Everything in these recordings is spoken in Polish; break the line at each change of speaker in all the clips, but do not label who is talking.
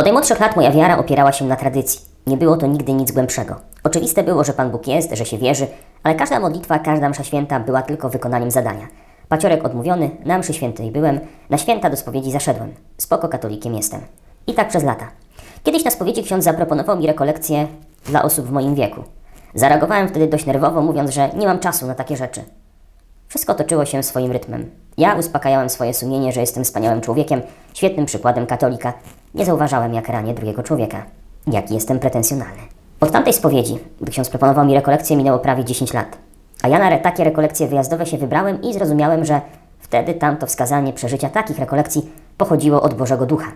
Od najmłodszych lat moja wiara opierała się na tradycji. Nie było to nigdy nic głębszego. Oczywiste było, że Pan Bóg jest, że się wierzy, ale każda modlitwa, każda msza święta była tylko wykonaniem zadania. Paciorek odmówiony, na mszy świętej byłem, na święta do spowiedzi zaszedłem. Spoko katolikiem jestem. I tak przez lata. Kiedyś na spowiedzi ksiądz zaproponował mi rekolekcję dla osób w moim wieku. Zareagowałem wtedy dość nerwowo, mówiąc, że nie mam czasu na takie rzeczy. Wszystko toczyło się swoim rytmem. Ja uspokajałem swoje sumienie, że jestem wspaniałym człowiekiem, świetnym przykładem katolika. Nie zauważałem, jak ranię drugiego człowieka. Jaki jestem pretensjonalny. Od tamtej spowiedzi, gdy ksiądz proponował mi rekolekcję, minęło prawie 10 lat. A ja na re- takie rekolekcje wyjazdowe się wybrałem i zrozumiałem, że wtedy tamto wskazanie przeżycia takich rekolekcji pochodziło od Bożego Ducha.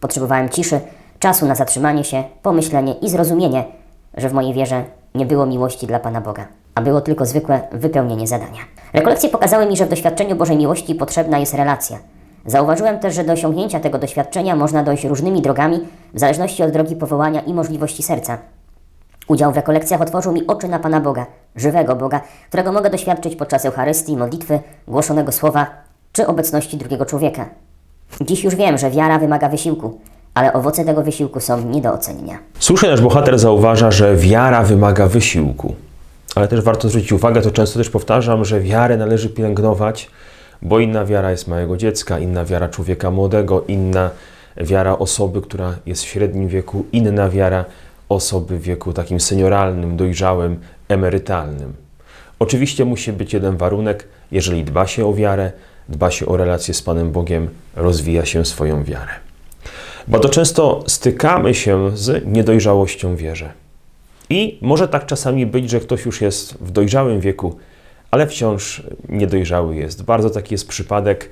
Potrzebowałem ciszy, czasu na zatrzymanie się, pomyślenie i zrozumienie, że w mojej wierze nie było miłości dla Pana Boga, a było tylko zwykłe wypełnienie zadania. Rekolekcje pokazały mi, że w doświadczeniu Bożej miłości potrzebna jest relacja. Zauważyłem też, że do osiągnięcia tego doświadczenia można dojść różnymi drogami, w zależności od drogi powołania i możliwości serca. Udział w rekolekcjach otworzył mi oczy na Pana Boga, żywego Boga, którego mogę doświadczyć podczas Eucharystii, modlitwy, głoszonego słowa czy obecności drugiego człowieka. Dziś już wiem, że wiara wymaga wysiłku, ale owoce tego wysiłku są nie do ocenienia.
Słusznie nasz bohater zauważa, że wiara wymaga wysiłku. Ale też warto zwrócić uwagę, to często też powtarzam, że wiarę należy pielęgnować, bo inna wiara jest małego dziecka, inna wiara człowieka młodego, inna wiara osoby, która jest w średnim wieku, inna wiara osoby w wieku takim senioralnym, dojrzałym, emerytalnym. Oczywiście musi być jeden warunek, jeżeli dba się o wiarę, dba się o relację z Panem Bogiem, rozwija się swoją wiarę. Bardzo często stykamy się z niedojrzałością wierze. I może tak czasami być, że ktoś już jest w dojrzałym wieku, ale wciąż niedojrzały jest. Bardzo taki jest przypadek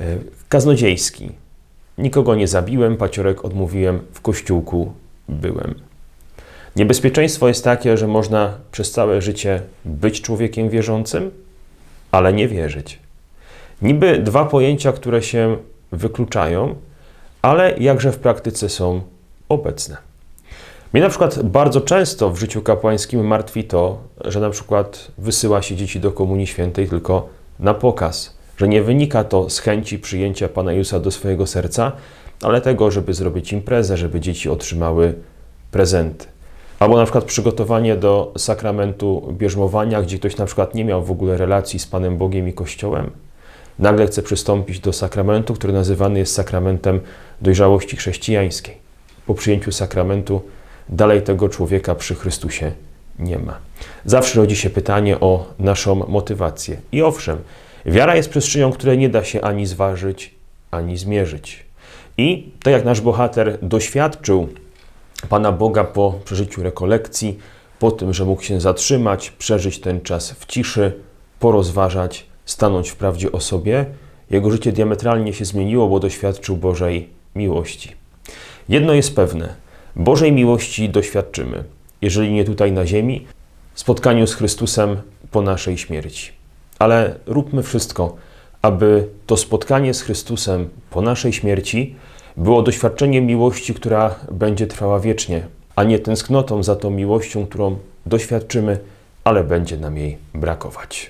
e, kaznodziejski. Nikogo nie zabiłem, paciorek odmówiłem, w kościółku byłem. Niebezpieczeństwo jest takie, że można przez całe życie być człowiekiem wierzącym, ale nie wierzyć. Niby dwa pojęcia, które się wykluczają, ale jakże w praktyce są obecne. Mnie na przykład bardzo często w życiu kapłańskim martwi to, że na przykład wysyła się dzieci do Komunii Świętej tylko na pokaz, że nie wynika to z chęci przyjęcia Pana Jezusa do swojego serca, ale tego, żeby zrobić imprezę, żeby dzieci otrzymały prezenty. Albo na przykład przygotowanie do sakramentu bierzmowania, gdzie ktoś na przykład nie miał w ogóle relacji z Panem Bogiem i Kościołem, nagle chce przystąpić do sakramentu, który nazywany jest sakramentem dojrzałości chrześcijańskiej. Po przyjęciu sakramentu dalej tego człowieka przy Chrystusie nie ma. Zawsze rodzi się pytanie o naszą motywację. I owszem, wiara jest przestrzenią, której nie da się ani zważyć, ani zmierzyć. I tak jak nasz bohater doświadczył Pana Boga po przeżyciu rekolekcji, po tym, że mógł się zatrzymać, przeżyć ten czas w ciszy, porozważać, stanąć w prawdzie o sobie, jego życie diametralnie się zmieniło, bo doświadczył Bożej miłości. Jedno jest pewne: Bożej miłości doświadczymy, jeżeli nie tutaj na ziemi, spotkaniu z Chrystusem po naszej śmierci. Ale róbmy wszystko, aby to spotkanie z Chrystusem po naszej śmierci było doświadczeniem miłości, która będzie trwała wiecznie, a nie tęsknotą za tą miłością, którą doświadczymy, ale będzie nam jej brakować.